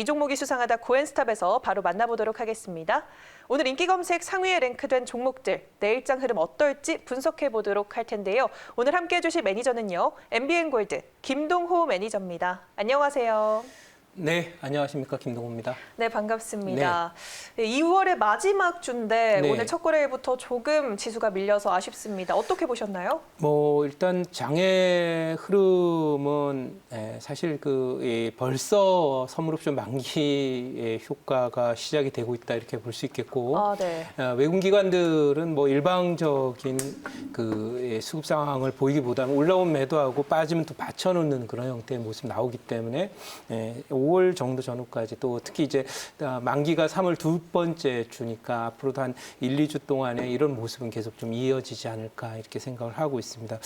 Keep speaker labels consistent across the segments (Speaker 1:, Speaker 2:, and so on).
Speaker 1: 이 종목이 수상하다 고엔스탑에서 바로 만나보도록 하겠습니다. 오늘 인기 검색 상위에 랭크된 종목들 내일장 흐름 어떨지 분석해 보도록 할 텐데요. 오늘 함께 해주실 매니저는요. MBN 골드 김동호 매니저입니다. 안녕하세요.
Speaker 2: 네, 안녕하십니까 김동호입니다.
Speaker 1: 네, 반갑습니다. 네. 2월의 마지막 주인데
Speaker 2: 네.
Speaker 1: 오늘 첫 거래일부터 조금 지수가 밀려서 아쉽습니다. 어떻게 보셨나요?
Speaker 2: 뭐 일단 장의 흐름은 에, 사실 그 예, 벌써 선물옵션 만기의 효과가 시작이 되고 있다 이렇게 볼 수 있겠고
Speaker 1: 아, 네.
Speaker 2: 어, 외국 기관들은 뭐 일방적인 그 예, 수급 상황을 보이기보다는 올라온 매도하고 빠지면 또 받쳐놓는 그런 형태의 모습 나오기 때문에 예, 5월 정도 전후까지 또 특히 이제 아, 만기가 3월 두 번째 주니까 앞으로도 한 1, 2주 동안에 이런 모습은 계속 좀 이어지지 않을까 이렇게 생각을 하고 있습니다.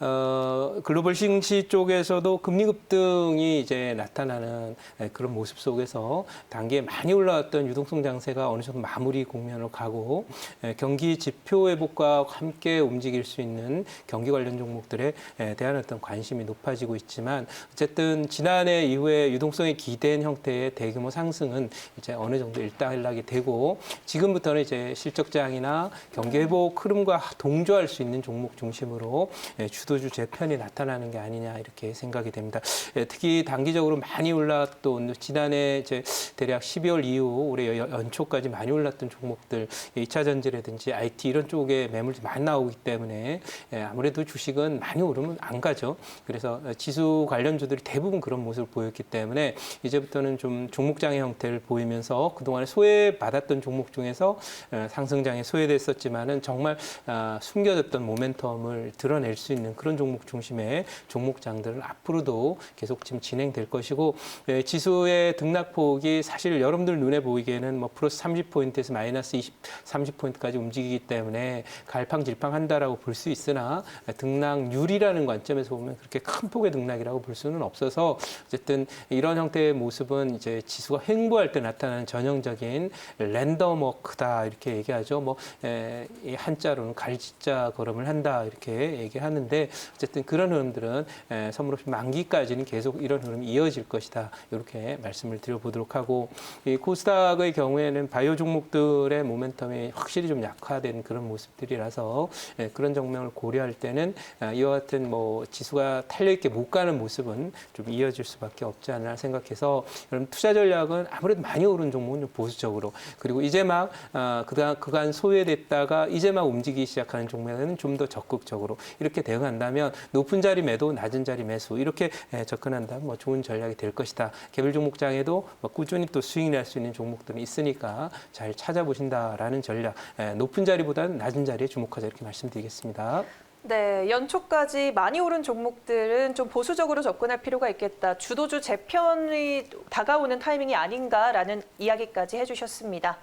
Speaker 2: 어, 글로벌 증시 쪽에서도 금리 급등이 이제 나타나는 예, 그런 모습 속에서 단기에 많이 올라왔던 유동성 장세가 어느 정도 마무리 국면으로 가고 예, 경기 지표 회복과 함께 움직일 수 있는 경기 관련 종목들에 예, 대한 어떤 관심이 높아지고 있지만 어쨌든 지난해 이후에 유동성이 기대한 형태의 대규모 상승은 이제 어느 정도 일단락이 되고 지금부터는 이제 실적 장이나 경기 회복 흐름과 동조할 수 있는 종목 중심으로 예, 주도주 재편이 나타나는 게 아니냐 이렇게 생각이 됩니다. 예, 특히 단기적으로 많이 올랐던 지난해 이제 대략 12월 이후 올해 연- 연초까지 많이 올랐던 종목들 2차 전지라든지 IT 이런 쪽에 매물이 많이 나오기 때문에 예, 아무래도 주식은 많이 오르면 안 가죠. 그래서 지수 관련주들이 대부분 그런 모습을 보였기 때문에 이제부터는 좀 종목장의 형태를 보이면서 그동안에 소외받았던 종목 중에서 어, 상승장에 소외됐었지만은 정말 아, 숨겨졌던 모멘텀을 드러낼 수 있는 그런 종목 중심의 종목장들은 앞으로도 계속 지금 진행될 것이고 예, 지수의 등락폭이 사실 여러분들 눈에 보이기에는 뭐 플러스 30포인트에서 마이너스 20, 30포인트까지 움직이기 때문에 갈팡질팡한다라고 볼 수 있으나 등락률이라는 관점에서 보면 그렇게 큰 폭의 등락이라고 볼 수는 없어서 어쨌든 이런 형태 의 모습은 이제 지수가 횡보할 때 나타나는 전형적인 랜덤 워크다 이렇게 얘기하죠. 뭐 에, 이 한자로는 갈짓자 걸음을 한다 이렇게 얘기하는데 어쨌든 그런 흐름들은 에, 선물없이 만기까지는 계속 이런 흐름이 이어질 것이다 이렇게 말씀을 드려보도록 하고 이 코스닥의 경우에는 바이오 종목들의 모멘텀이 확실히 좀 약화된 그런 모습들이라서 에, 그런 정명을 고려할 때는 아, 이와 같은 뭐 지수가 탄력 있게 못 가는 모습은 좀 이어질 수밖에 없지 않나 생각 해서 여러분 투자 전략은 아무래도 많이 오른 종목은 좀 보수적으로 그리고 이제 막 아, 그간 그간 소외됐다가 이제 막 움직이기 시작하는 종목에는 좀 더 적극적으로 이렇게 대응한다면 높은 자리 매도 낮은 자리 매수 이렇게 에, 접근한다면 뭐 좋은 전략이 될 것이다. 개별 종목장에도 뭐 꾸준히 또 수익 낼수 있는 종목들이 있으니까 잘 찾아보신다라는 전략 에, 높은 자리보다는 낮은 자리에 주목하자 이렇게 말씀드리겠습니다.
Speaker 1: 네, 연초까지 많이 오른 종목들은 좀 보수적으로 접근할 필요가 있겠다. 주도주 재편이 다가오는 타이밍이 아닌가라는 이야기까지 해주셨습니다.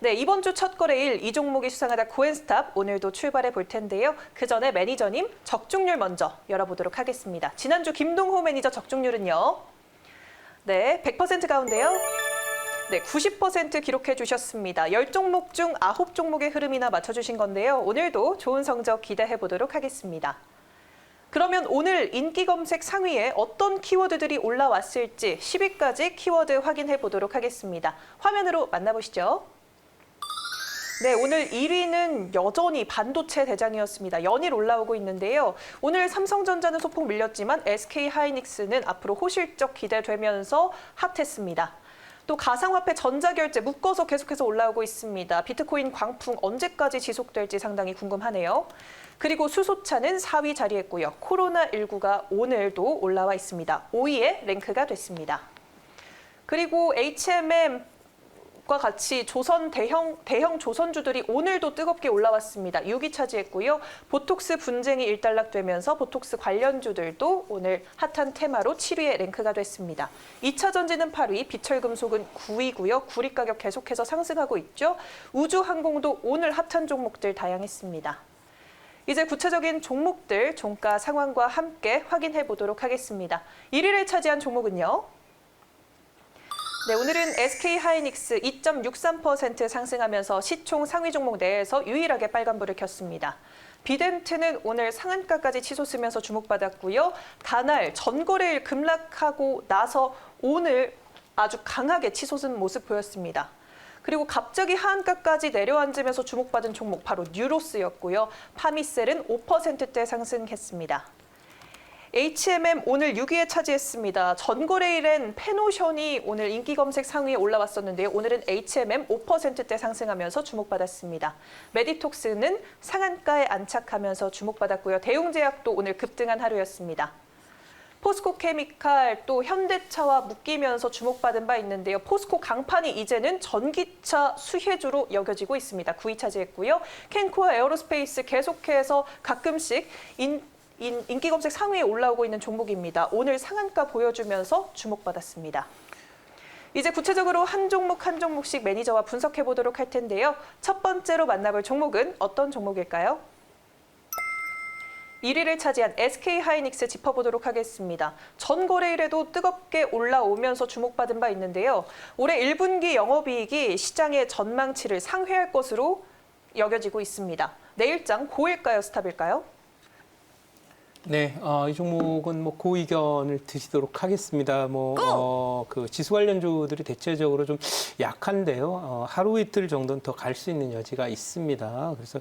Speaker 1: 네, 이번 주 첫 거래일 이 종목이 수상하다 코엔스탑 오늘도 출발해 볼 텐데요. 그 전에 매니저님 적중률 먼저 열어보도록 하겠습니다. 지난주 김동호 매니저 적중률은요. 네, 100% 가운데요. 네, 90% 기록해 주셨습니다. 10종목 중 9종목의 흐름이나 맞춰 주신 건데요. 오늘도 좋은 성적 기대해 보도록 하겠습니다. 그러면 오늘 인기 검색 상위에 어떤 키워드들이 올라왔을지 10위까지 키워드 확인해 보도록 하겠습니다. 화면으로 만나보시죠. 네, 오늘 1위는 여전히 반도체 대장이었습니다. 연일 올라오고 있는데요. 오늘 삼성전자는 소폭 밀렸지만 SK 하이닉스는 앞으로 호실적 기대되면서 핫했습니다. 또 가상화폐 전자결제 묶어서 계속해서 올라오고 있습니다. 비트코인 광풍 언제까지 지속될지 상당히 궁금하네요. 그리고 수소차는 4위 자리했고요. 코로나19가 오늘도 올라와 있습니다. 5위에 랭크가 됐습니다. 그리고 HMM 과 같이 조선 대형 대형 조선주들이 오늘도 뜨겁게 올라왔습니다. 6위 차지했고요. 보톡스 분쟁이 일단락되면서 보톡스 관련주들도 오늘 핫한 테마로 7위에 랭크가 됐습니다. 2차 전지는 8위, 비철금속은 9위고요. 구리 가격 계속해서 상승하고 있죠. 우주항공도 오늘 핫한 종목들 다양했습니다. 이제 구체적인 종목들 종가 상황과 함께 확인해 보도록 하겠습니다. 1위를 차지한 종목은요. 네, 오늘은 SK 하이닉스 2.63% 상승하면서 시총 상위 종목 내에서 유일하게 빨간불을 켰습니다. 비덴트는 오늘 상한가까지 치솟으면서 주목받았고요. 단알 전거래일 급락하고 나서 오늘 아주 강하게 치솟은 모습 보였습니다. 그리고 갑자기 하한가까지 내려앉으면서 주목받은 종목 바로 뉴로스였고요. 파미셀은 5%대 상승했습니다. HMM 오늘 6위에 차지했습니다. 전거래일엔 페노션이 오늘 인기 검색 상위에 올라왔었는데요. 오늘은 HMM 5%대 상승하면서 주목받았습니다. 메디톡스는 상한가에 안착하면서 주목받았고요. 대웅제약도 오늘 급등한 하루였습니다. 포스코 케미칼 또 현대차와 묶이면서 주목받은 바 있는데요. 포스코 강판이 이제는 전기차 수혜주로 여겨지고 있습니다. 9위 차지했고요. 캔코어 에어로스페이스 계속해서 가끔씩 인, 인, 인기 검색 상위에 올라오고 있는 종목입니다. 오늘 상한가 보여주면서 주목받았습니다. 이제 구체적으로 한 종목 한 종목씩 매니저와 분석해 보도록 할 텐데요. 첫 번째로 만나볼 종목은 어떤 종목일까요? 1위를 차지한 SK 하이닉스 짚어보도록 하겠습니다. 전 거래일에도 뜨겁게 올라오면서 주목받은 바 있는데요. 올해 1분기 영업이익이 시장의 전망치를 상회할 것으로 여겨지고 있습니다. 내일장 고일까요, 스탑일까요?
Speaker 2: 네, 어, 이 종목은 뭐 고의견을 드시도록 하겠습니다. 뭐, 어, 그 지수 관련주들이 대체적으로 좀 약한데요. 어, 하루 이틀 정도는 더 갈 수 있는 여지가 있습니다. 그래서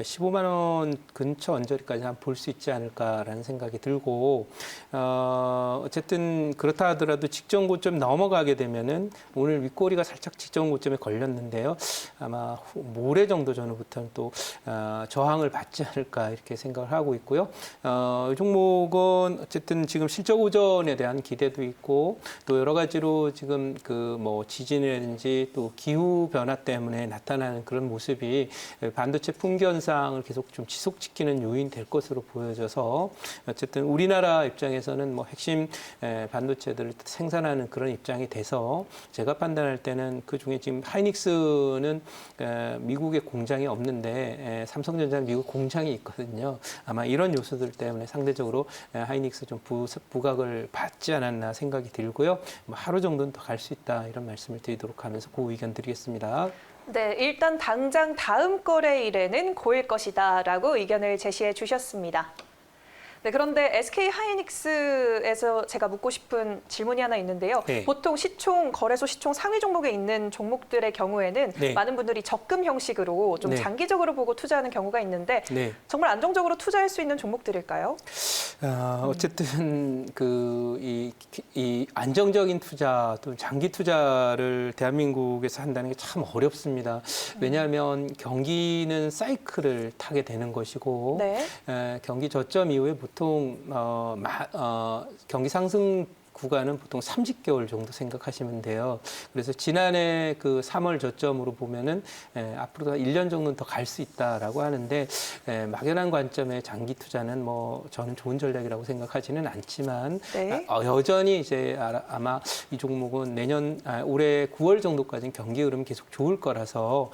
Speaker 2: 15만 원 근처 언저리까지 한 볼 수 있지 않을까라는 생각이 들고, 어, 어쨌든 그렇다 하더라도 직전 고점 넘어가게 되면은 오늘 윗꼬리가 살짝 직전 고점에 걸렸는데요. 아마 후- 모레 정도 전후부터는 또 어, 저항을 받지 않을까 이렇게 생각을 하고 있고요. 어, 이 종목은 어쨌든 지금 실적 오전에 대한 기대도 있고 또 여러 가지로 지금 그 뭐 지진이라든지 또 기후 변화 때문에 나타나는 그런 모습이 반도체 현상을 계속 좀 지속시키는 요인 될 것으로 보여져서 어쨌든 우리나라 입장에서는 뭐 핵심 에, 반도체들을 생산하는 그런 입장이 돼서 제가 판단할 때는 그 중에 지금 하이닉스는 에, 미국에 공장이 없는데 에, 삼성전자는 미국 공장이 있거든요. 아마 이런 요소들 때문에 상대적으로 에, 하이닉스 좀 부, 부각을 받지 않았나 생각이 들고요. 뭐 하루 정도는 더 갈 수 있다 이런 말씀을 드리도록 하면서 그 의견 드리겠습니다.
Speaker 1: 네, 일단 당장 다음 거래일에는 고일 것이다라고 의견을 제시해 주셨습니다. 네, 그런데 SK 하이닉스에서 제가 묻고 싶은 질문이 하나 있는데요.
Speaker 2: 네.
Speaker 1: 보통 시총 거래소 시총 상위 종목에 있는 종목들의 경우에는
Speaker 2: 네.
Speaker 1: 많은 분들이 적금 형식으로 좀
Speaker 2: 네.
Speaker 1: 장기적으로 보고 투자하는 경우가 있는데
Speaker 2: 네.
Speaker 1: 정말 안정적으로 투자할 수 있는 종목들일까요?
Speaker 2: 아, 어쨌든 그이 이 안정적인 투자 또 장기 투자를 대한민국에서 한다는 게 참 어렵습니다. 왜냐하면 경기는 사이클을 타게 되는 것이고
Speaker 1: 네.
Speaker 2: 에, 경기 저점 이후에 보통 어, 마, 어, 경기 상승 구간은 보통 30개월 정도 생각하시면 돼요. 그래서 지난해 그 3월 저점으로 보면은 에, 앞으로 1년 정도는 더 갈 수 있다라고 하는데 에, 막연한 관점의 장기 투자는 뭐 저는 좋은 전략이라고 생각하지는 않지만
Speaker 1: 네.
Speaker 2: 아, 어, 여전히 이제 아- 아마 이 종목은 내년 아, 올해 9월 정도까지는 경기 흐름 계속 좋을 거라서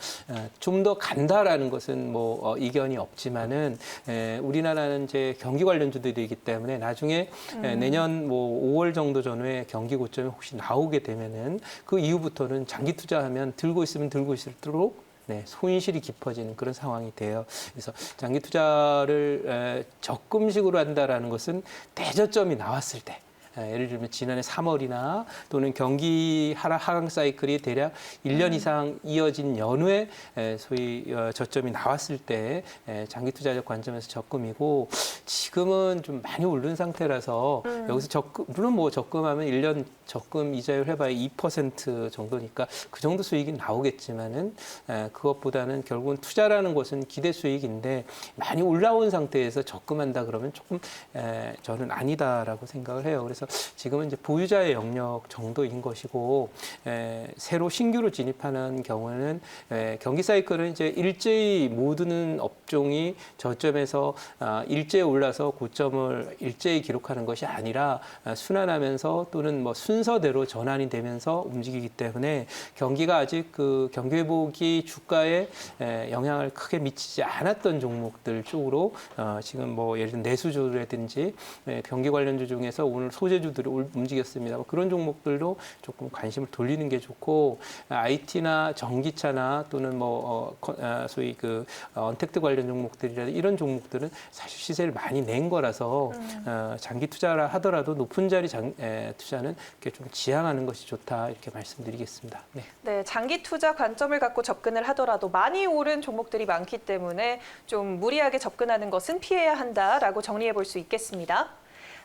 Speaker 2: 좀더 간다라는 것은 뭐 어, 이견이 없지만은 에, 우리나라는 이제 경기 관련주들이기 때문에 나중에 에, 내년 뭐 5월 정도 전후에 경기 고점이 혹시 나오게 되면은 그 이후부터는 장기 투자하면 들고 있으면 들고 있을수록 네, 손실이 깊어지는 그런 상황이 돼요. 그래서 장기 투자를 에, 적금식으로 한다라는 것은 대저점이 나왔을 때 에, 예를 들면 지난해 3월이나 또는 경기 하락 하강 사이클이 대략 1년 이상 이어진 연후에 에, 소위 어, 저점이 나왔을 때 에, 장기 투자적 관점에서 적금이고 지금은 좀 많이 오른 상태라서 여기서 적금 물론 뭐 적금하면 1년 적금 이자율 해봐야 2% 정도니까 그 정도 수익이 나오겠지만은 에, 그것보다는 결국은 투자라는 것은 기대 수익인데 많이 올라온 상태에서 적금한다 그러면 조금 에, 저는 아니다라고 생각을 해요. 그래서 지금은 이제 보유자의 영역 정도인 것이고 에, 새로 신규로 진입하는 경우에는 에, 경기 사이클은 이제 일제히 모든 업종이 저점에서 아, 일제히 올라서 고점을 일제히 기록하는 것이 아니라 아, 순환하면서 또는 뭐 순서대로 전환이 되면서 움직이기 때문에 경기가 아직 그 경기 회복이 주가에 에, 영향을 크게 미치지 않았던 종목들 쪽으로 어, 지금 뭐 예를 들면 내수주라든지 에, 경기 관련주 중에서 오늘 소재 울- 움직였습니다. 뭐 그런 종목들도 조금 관심을 돌리는 게 좋고 IT나 전기차나 또는 뭐 어, 거- 아, 소위 그 어, 언택트 관련 종목들이라 이런 종목들은 사실 시세를 많이 낸 거라서 어, 장기 투자라 하더라도 높은 자리 장, 에, 투자는 이렇게 좀 지향하는 것이 좋다 이렇게 말씀드리겠습니다. 네.
Speaker 1: 네, 장기 투자 관점을 갖고 접근을 하더라도 많이 오른 종목들이 많기 때문에 좀 무리하게 접근하는 것은 피해야 한다라고 정리해 볼 수 있겠습니다.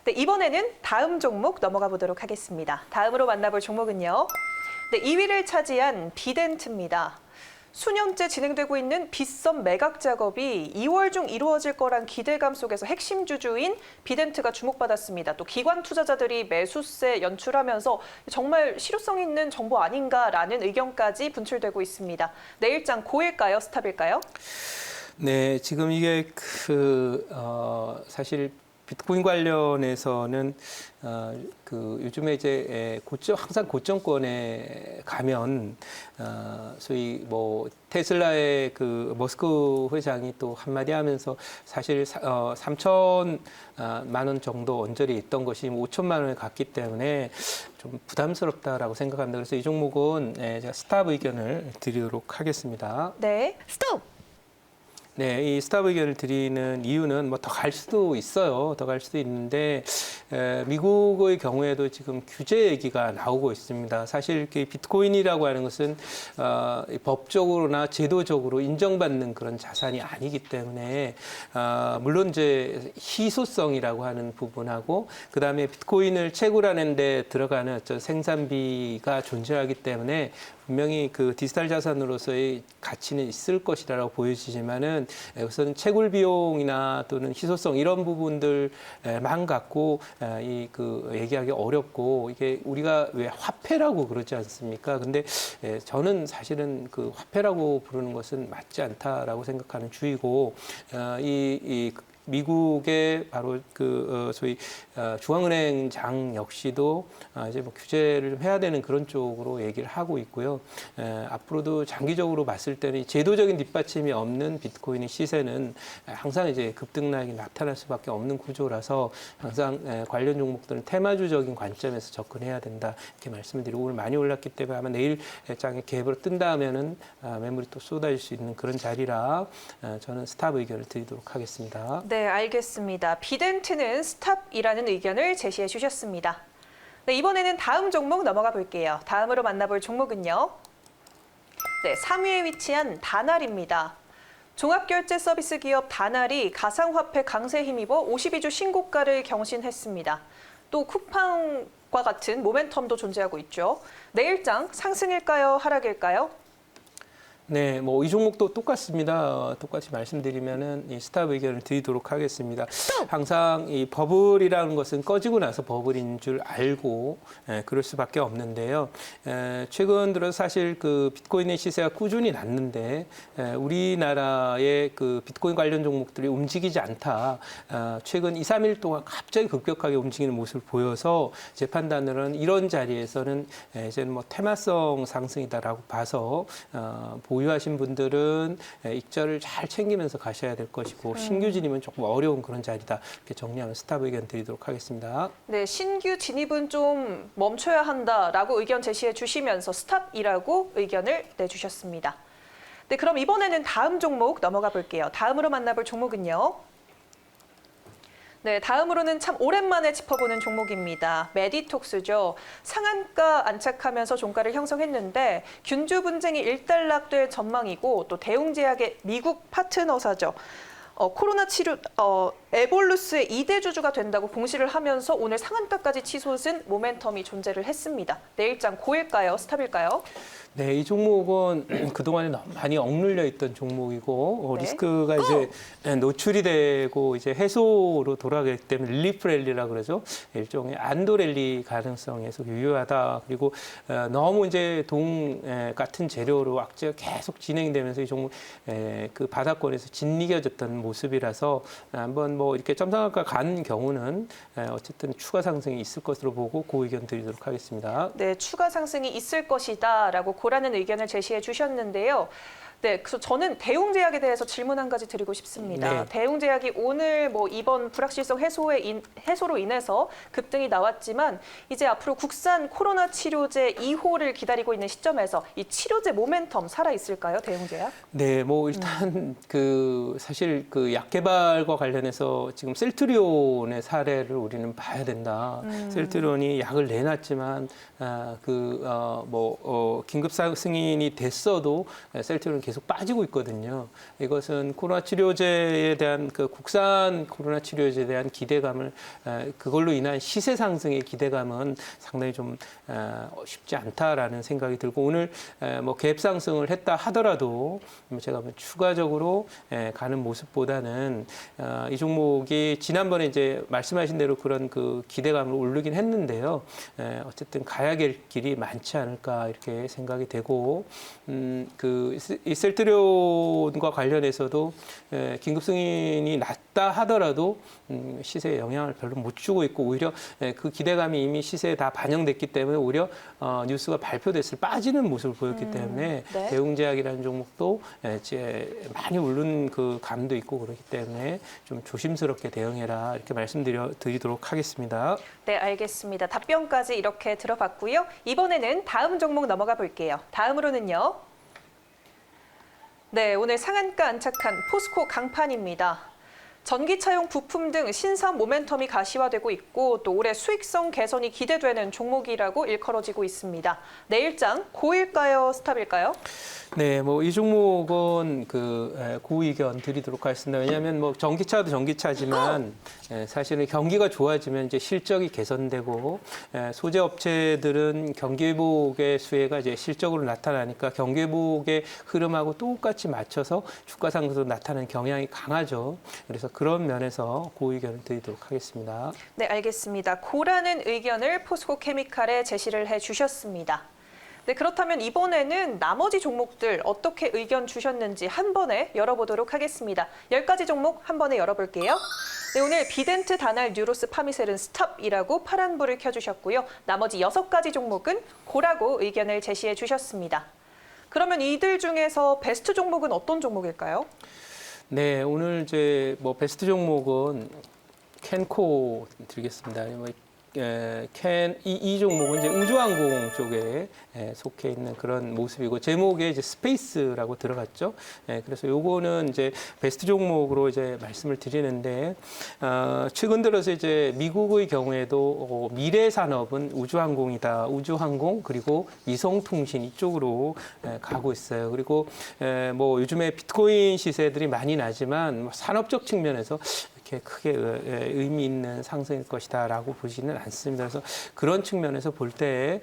Speaker 1: 네, 이번에는 다음 종목 넘어가 보도록 하겠습니다. 다음으로 만나볼 종목은요. 네, 2위를 차지한 비덴트입니다. 수년째 진행되고 있는 빗썸 매각 작업이 2월 중 이루어질 거란 기대감 속에서 핵심 주주인 비덴트가 주목받았습니다. 또 기관 투자자들이 매수세 연출하면서 정말 실효성 있는 정보 아닌가라는 의견까지 분출되고 있습니다. 내일장 고일까요? 스탑일까요?
Speaker 2: 네, 지금 이게 그 어, 사실 비트코인 관련해서는 어, 그 요즘에 이제 에, 고점 항상 고점권에 가면 어, 소위 뭐 테슬라의 그 머스크 회장이 또 한마디 하면서 사실 사, 어, 3천 만 원 정도 언저리 있던 것이 5천만 원에 갔기 때문에 좀 부담스럽다라고 생각합니다. 그래서 이 종목은 에, 제가 스탑 의견을 드리도록 하겠습니다.
Speaker 1: 네, 스톱!
Speaker 2: 네, 이 스탑 의견을 드리는 이유는 뭐 더 갈 수도 있어요. 더 갈 수도 있는데 에, 미국의 경우에도 지금 규제 얘기가 나오고 있습니다. 사실 그 비트코인이라고 하는 것은 어, 이 법적으로나 제도적으로 인정받는 그런 자산이 아니기 때문에 어, 물론 이제 희소성이라고 하는 부분하고 그 다음에 비트코인을 채굴하는데 들어가는 어떤 생산비가 존재하기 때문에 분명히 그 디지털 자산으로서의 가치는 있을 것이라고 보여지지만은 우선 채굴 비용이나 또는 희소성 이런 부분들만 갖고 이 그 얘기하기 어렵고 이게 우리가 왜 화폐라고 그러지 않습니까? 근데 에, 저는 사실은 그 화폐라고 부르는 것은 맞지 않다라고 생각하는 주의고 어, 이, 이 미국의 바로 그 어, 소위 어, 중앙은행장 역시도 아, 이제 뭐 규제를 좀 해야 되는 그런 쪽으로 얘기를 하고 있고요. 에, 앞으로도 장기적으로 봤을 때는 이 제도적인 뒷받침이 없는 비트코인의 시세는 항상 이제 급등락이 나타날 수밖에 없는 구조라서 항상 에, 관련 종목들은 테마주적인 관점에서 접근해야 된다 이렇게 말씀을 드리고 오늘 많이 올랐기 때문에 아마 내일 장에 갭으로 뜬다 하면은 아, 매물이 또 쏟아질 수 있는 그런 자리라 아, 저는 스탑 의견을 드리도록 하겠습니다.
Speaker 1: 네, 알겠습니다. 비덴트는 스탑이라는 의견을 제시해 주셨습니다. 네, 이번에는 다음 종목 넘어가 볼게요. 다음으로 만나볼 종목은요. 네, 3위에 위치한 다날입니다. 종합결제 서비스 기업 다날이 가상화폐 강세 힘입어 52주 신고가를 경신했습니다. 또 쿠팡과 같은 모멘텀도 존재하고 있죠. 내일장 상승일까요? 하락일까요?
Speaker 2: 네, 뭐 이 종목도 똑같습니다. 어, 똑같이 말씀드리면은 이 스탑 의견을 드리도록 하겠습니다. 항상 이 버블이라는 것은 꺼지고 나서 버블인 줄 알고 에, 그럴 수밖에 없는데요. 에, 최근 들어 사실 그 비트코인의 시세가 꾸준히 났는데 에, 우리나라의 그 비트코인 관련 종목들이 움직이지 않다. 아, 최근 2, 3일 동안 갑자기 급격하게 움직이는 모습을 보여서 제 판단으로는 이런 자리에서는 에, 이제는 뭐 테마성 상승이다라고 봐서 어, 보 유하신 분들은 에, 익절을 잘 챙기면서 가셔야 될 것이고 신규 진입은 조금 어려운 그런 자리다 이렇게 정리하면 스탑 의견 드리도록 하겠습니다.
Speaker 1: 네, 신규 진입은 좀 멈춰야 한다라고 의견 제시해 주시면서 스탑이라고 의견을 내주셨습니다. 네, 그럼 이번에는 다음 종목 넘어가 볼게요. 다음으로 만나볼 종목은요. 네, 다음으로는 참 오랜만에 짚어보는 종목입니다. 메디톡스죠. 상한가 안착하면서 종가를 형성했는데 균주 분쟁이 일단락될 전망이고 또 대웅제약의 미국 파트너사죠. 어, 코로나 치료 어, 에볼루스의 2대 주주가 된다고 공시를 하면서 오늘 상한가까지 치솟은 모멘텀이 존재를 했습니다. 내일장 고일까요? 스탑일까요?
Speaker 2: 네, 이 종목은 그동안에 너무 많이 억눌려 있던 종목이고 어,
Speaker 1: 네.
Speaker 2: 리스크가 이제 노출이 되고 이제 해소로 돌아가기 때문에 릴리프 랠리라 그러죠. 일종의 안도 랠리 가능성에서 유효하다. 그리고 어, 너무 이제 동 에, 같은 재료로 악재가 계속 진행되면서 이 종목 에, 그 바닥권에서 짓이겨졌던 모습이라서 한번 뭐 이렇게 점상학과 간 경우는 에, 어쨌든 추가 상승이 있을 것으로 보고 그 의견 드리도록 하겠습니다.
Speaker 1: 네, 추가 상승이 있을 것이다라고 고라는 의견을 제시해 주셨는데요. 네, 그래서 저는 대웅제약에 대해서 질문 한 가지 드리고 싶습니다.
Speaker 2: 네.
Speaker 1: 대웅제약이 오늘 뭐 이번 불확실성 해소에 인, 해소로 인해서 급등이 나왔지만 이제 앞으로 국산 코로나 치료제 2호를 기다리고 있는 시점에서 이 치료제 모멘텀 살아 있을까요, 대웅제약?
Speaker 2: 네, 뭐 일단 그 사실 그 약 개발과 관련해서 지금 셀트리온의 사례를 우리는 봐야 된다. 셀트리온이 약을 내놨지만 아, 그뭐 어, 긴급 사- 승인이 됐어도 셀트리온 계속 빠지고 있거든요. 이것은 코로나 치료제에 대한 그 국산 코로나 치료제에 대한 기대감을 아, 그걸로 인한 시세 상승의 기대감은 상당히 좀 아, 쉽지 않다라는 생각이 들고 오늘 에, 뭐갭 상승을 했다 하더라도 제가 뭐 추가적으로 에, 가는 모습보다는 어, 이 종목이 지난번에 이제 말씀하신 대로 그런 그 기대감을 오르긴 했는데요. 에, 어쨌든 가야 될 길이 많지 않을까 이렇게 생각이 되고 음, 그이 셀트리온과 관련해서도 에, 긴급 승인이 났다 하더라도 음, 시세에 영향을 별로 못 주고 있고 오히려 에, 그 기대감이 이미 시세에 다 반영됐기 때문에 오히려 어, 뉴스가 발표됐을 때 빠지는 모습을 보였기 때문에
Speaker 1: 네.
Speaker 2: 대웅제약이라는 종목도 에, 이제 많이 오른 그 감도 있고 그렇기 때문에 좀 조심스럽게 대응해라 이렇게 말씀드려 드리도록 하겠습니다.
Speaker 1: 네, 알겠습니다. 답변까지 이렇게 들어봤고요. 이번에는 다음 종목 넘어가 볼게요. 다음으로는요. 네, 오늘 상한가 안착한 포스코 강판입니다. 전기차용 부품 등 신사업 모멘텀이 가시화되고 있고 또 올해 수익성 개선이 기대되는 종목이라고 일컬어지고 있습니다. 내일장 고일까요, 스탑일까요?
Speaker 2: 네, 뭐 이 종목은 그 에, 고의견 드리도록 하겠습니다. 왜냐하면 뭐 전기차도 전기차지만 에, 사실은 경기가 좋아지면 이제 실적이 개선되고 에, 소재 업체들은 경기 회복의 수혜가 이제 실적으로 나타나니까 경기 회복의 흐름하고 똑같이 맞춰서 주가 상승도 나타나는 경향이 강하죠. 그래서 그런 면에서 고의 견을 드리도록 하겠습니다.
Speaker 1: 네, 알겠습니다. 고라는 의견을 포스코 케미칼에 제시를 해 주셨습니다. 네, 그렇다면 이번에는 나머지 종목들 어떻게 의견 주셨는지 한 번에 열어보도록 하겠습니다. 10가지 종목 한 번에 열어볼게요. 네, 오늘 비덴트, 다날, 뉴로스, 파미셀은 스탑이라고 파란불을 켜주셨고요. 나머지 6가지 종목은 고라고 의견을 제시해 주셨습니다. 그러면 이들 중에서 베스트 종목은 어떤 종목일까요?
Speaker 2: 네, 오늘 이제 뭐 베스트 종목은 캔코 드리겠습니다. 뭐, 에, 캔, 이, 이 종목은 이제 우주항공 쪽에 에, 속해 있는 그런 모습이고 제목에 이제 스페이스라고 들어갔죠. 에, 그래서 요거는 이제 베스트 종목으로 이제 말씀을 드리는데 어, 최근 들어서 이제 미국의 경우에도 어, 미래 산업은 우주항공이다, 우주항공 그리고 위성통신 이쪽으로 에, 가고 있어요. 그리고 에, 뭐 요즘에 비트코인 시세들이 많이 나지만 뭐 산업적 측면에서 이렇게 크게 의미 있는 상승일 것이다라고 보지는 않습니다. 그래서 그런 측면에서 볼 때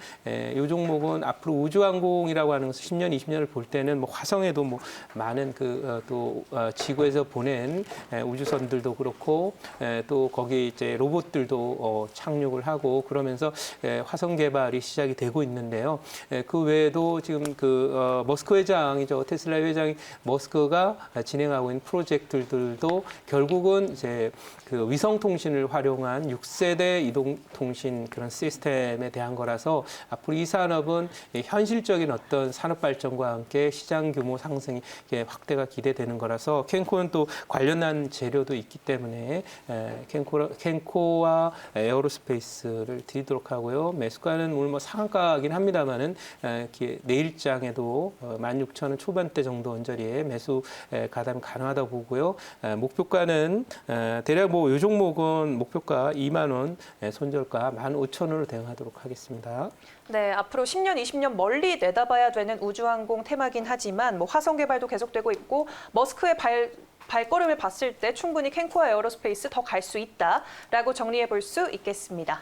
Speaker 2: 이 종목은 앞으로 우주항공이라고 하는 것을 10년, 20년을 볼 때는 뭐 화성에도 뭐 많은 그 또 지구에서 보낸 에, 우주선들도 그렇고 에, 또 거기 이제 로봇들도 어, 착륙을 하고 그러면서 에, 화성 개발이 시작이 되고 있는데요. 에, 그 외에도 지금 그 어, 머스크 회장이죠 테슬라 회장이 머스크가 진행하고 있는 프로젝트들도 결국은 이제 그 위성 통신을 활용한 6세대 이동 통신 그런 시스템에 대한 거라서 앞으로 이 산업은 이 현실적인 어떤 산업 발전과 함께 시장 규모 상승이 확대가 기대되는 거라서 캔코는 또 관련한 재료도 있기 때문에 에, 캔코 캔코와 에어로스페이스를 드리도록 하고요. 매수가는 오늘 뭐 상한가긴 합니다만은 내일장에도 어, 16,000원 초반대 정도 언저리에 매수 에, 가담 가능하다 고 보고요. 에, 목표가는 에, 대략 뭐 이 종목은 목표가 2만 원, 에, 손절가 15,000원으로 대응하도록 하겠습니다.
Speaker 1: 네, 앞으로 10년, 20년 멀리 내다봐야 되는 우주항공 테마긴 하지만 뭐 화성 개발도 계속되고 있고 머스크의 발 발걸음을 봤을 때 충분히 캔코와 에어로스페이스 더 갈 수 있다라고 정리해 볼 수 있겠습니다.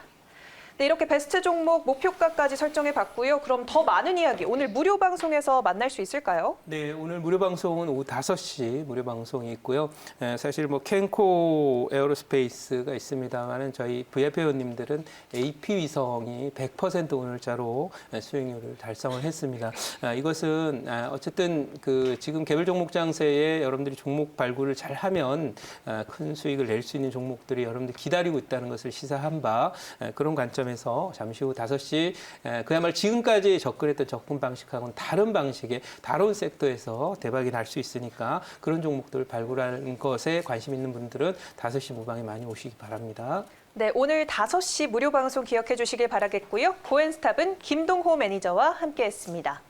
Speaker 1: 네, 이렇게 베스트 종목 목표가까지 설정해 봤고요. 그럼 더 많은 이야기 오늘 무료 방송에서 만날 수 있을까요?
Speaker 2: 네, 오늘 무료 방송은 오후 5시 무료 방송이 있고요. 에, 사실 뭐 캔코 에어로스페이스가 있습니다만은 저희 VIP 회원님들은 AP 위성이 100% 오늘자로 에, 수익률을 달성을 했습니다. 아, 이것은 아, 어쨌든 그 지금 개별 종목 장세에 여러분들이 종목 발굴을 잘 하면 아, 큰 수익을 낼 수 있는 종목들이 여러분들 기다리고 있다는 것을 시사한 바 에, 그런 관점에서 관점에서 잠시 후 5시 에, 그야말로 지금까지 접근했던 접근 방식하고는 다른 방식의 다른 섹터에서 대박이 날 수 있으니까 그런 종목들을 발굴하는 것에 관심 있는 분들은 5시 무방에 많이 오시기 바랍니다.
Speaker 1: 네, 오늘 5시 무료 방송 기억해 주시길 바라겠고요. 고엔스탑은 김동호 매니저와 함께했습니다.